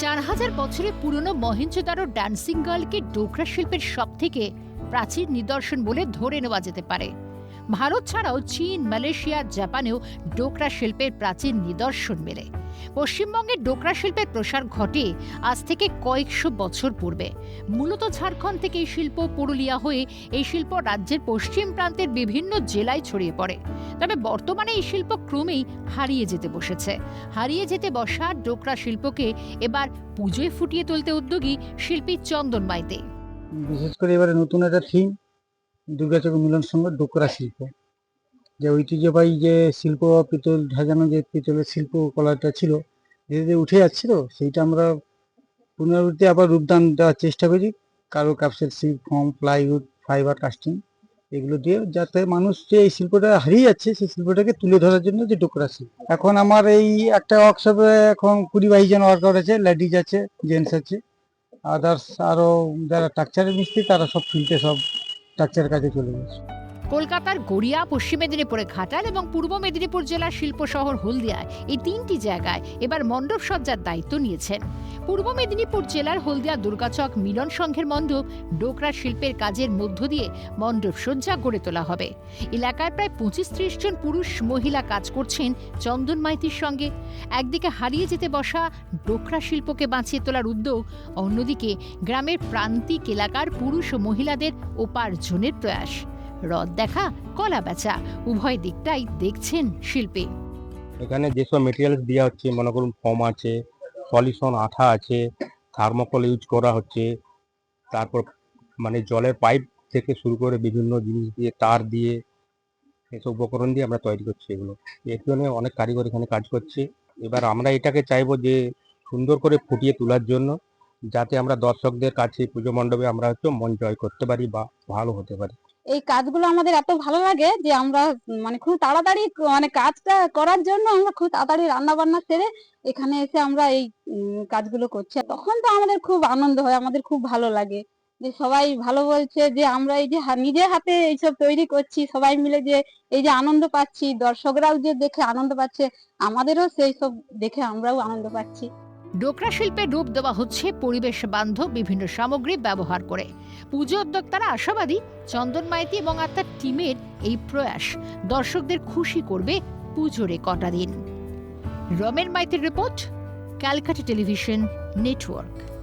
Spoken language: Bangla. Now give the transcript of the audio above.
চার হাজার বছরের পুরনো মহেঞ্জোদারো ড্যান্সিং গার্লকে ডোকরা শিল্পের সবথেকে প্রাচীন নিদর্শন বলে ধরে নেওয়া যেতে পারে। ভারত ছাড়াও চীন, মালয়েশিয়া, জাপানেও ডোকরা শিল্পের প্রাচীন নিদর্শন মেলে। পশ্চিমবঙ্গের ডোকরা শিল্পের প্রসার ঘটে আজ থেকে কয়েকশো বছর পূর্বে। মূলত ঝাড়খণ্ড থেকে এই শিল্প পুরুলিয়া হয়ে এই শিল্প রাজ্যের পশ্চিম প্রান্তের বিভিন্ন জেলায় ছড়িয়ে পড়ে। তবে বর্তমানে এই শিল্প ক্রমেই হারিয়ে যেতে বসেছে। হারিয়ে যেতে বসা ডোকরা শিল্পকে এবার পুজোয় ফুটিয়ে তুলতে উদ্যোগী শিল্পী চন্দন মাইতে। বিশেষ করে এবারে নতুন একটা থিম দুর্গাচক মিলন সঙ্গে ডোকরা শিল্প। যে ঐতিহ্যবাহী যে শিল্প, পিতল সাজানো যে পিতলের শিল্প কলাটা ছিল, ধীরে ধীরে উঠে যাচ্ছে তো সেইটা আমরা পুনরাবৃত্তি আবার রূপদান দেওয়ার চেষ্টা করি। কারও কাপসের শিল্প, ফর্ম, প্লাইউড, ফাইবার, কাস্টিং, এগুলো দিয়ে যাতে মানুষ যে এই শিল্পটা হারিয়ে যাচ্ছে, সেই শিল্পটাকে তুলে ধরার জন্য যে ডোকরা শিল্প। এখন আমার এই একটা ওয়ার্কশপে এখন কুড়ি বাইশ জন ওয়ার্কার আছে লেডিজ আছে জেন্টস আছে আদার্স আরও যারা টাকচারের মিস্ত্রি, তারা সব ফিল্ডে সব টাকচারের কাছে চলে গেছে। কলকাতার গড়িয়া, পশ্চিম মেদিনীপুরে ঘাটাল এবং পূর্ব মেদিনীপুর জেলার শিল্প শহর হলদিয়ায় এই তিনটি জায়গায় এবার মণ্ডপ সজ্জার দায়িত্ব নিয়েছেন। পূর্ব মেদিনীপুর জেলার হলদিয়া দুর্গাচক মিলন সংঘের মণ্ডপ ডোকরা শিল্পের কাজের মধ্য দিয়ে মণ্ডপ সজ্জা গড়ে তোলা হবে। এলাকায় প্রায় পঁচিশ ত্রিশ জন পুরুষ মহিলা কাজ করছেন চন্দন মাইতির সঙ্গে। একদিকে হারিয়ে যেতে বসা ডোকরা শিল্পকে বাঁচিয়ে তোলার উদ্যোগ, অন্যদিকে গ্রামের প্রান্তিক এলাকার পুরুষ ও মহিলাদের উপার্জনের প্রয়াস। রদ দেখা, কলা বেচা। উভয় দিকটাই দেখছেন শিল্পী। এখানে যেসব মেটেরিয়ালস দেওয়া হচ্ছে, মনে করুন ফর্ম আছে সলিউশন আঠা আছে, থার্মোকল ইউজ করা হচ্ছে, তারপর মানে জলের পাইপ থেকে শুরু করে বিভিন্ন জিনিস দিয়ে, তার দিয়ে, এসব উপকরণ দিয়ে আমরা তৈরি করছি এগুলো। এর জন্য অনেক কারিগর এখানে কাজ করছে। এবার আমরা এটাকে চাইব যে সুন্দর করে ফুটিয়ে তোলার জন্য, যাতে আমরা দর্শকদের কাছে, পুজো মণ্ডপে আমরা হচ্ছে মন জয় করতে পারি বা ভালো হতে পারি। এই কাজগুলো আমাদের এত ভালো লাগে যে আমরা মানে খুব তাড়াতাড়ি মানে কাজটা করার জন্য আমরা খুব তাড়াতাড়ি রান্না বান্না সেরে এখানে এসে আমরা এই কাজগুলো করছি। তখন তো আমাদের খুব আনন্দ হয়, আমাদের খুব ভালো লাগে। যে সবাই ভালো বলছে যে আমরা এই যে হা- নিজে হাতে এইসব তৈরি করছি, সবাই মিলে যে এই যে আনন্দ পাচ্ছি, দর্শকরাও যে দেখে আনন্দ পাচ্ছে, আমাদেরও সেই সব দেখে আমরাও আনন্দ পাচ্ছি। ডোকরা শিল্পে রূপ দেওয়া হচ্ছে পরিবেশ বান্ধব বিভিন্ন সামগ্রী ব্যবহার করে। পুজো উদ্যোক্তারা আশাবাদী, চন্দন মাইতি এবং আর তার টিমের এই প্রয়াস দর্শকদের খুশি করবে পুজোরে কটা দিন। রমেন মাইতির রিপোর্ট, ক্যালকাটা টেলিভিশন নেটওয়ার্ক।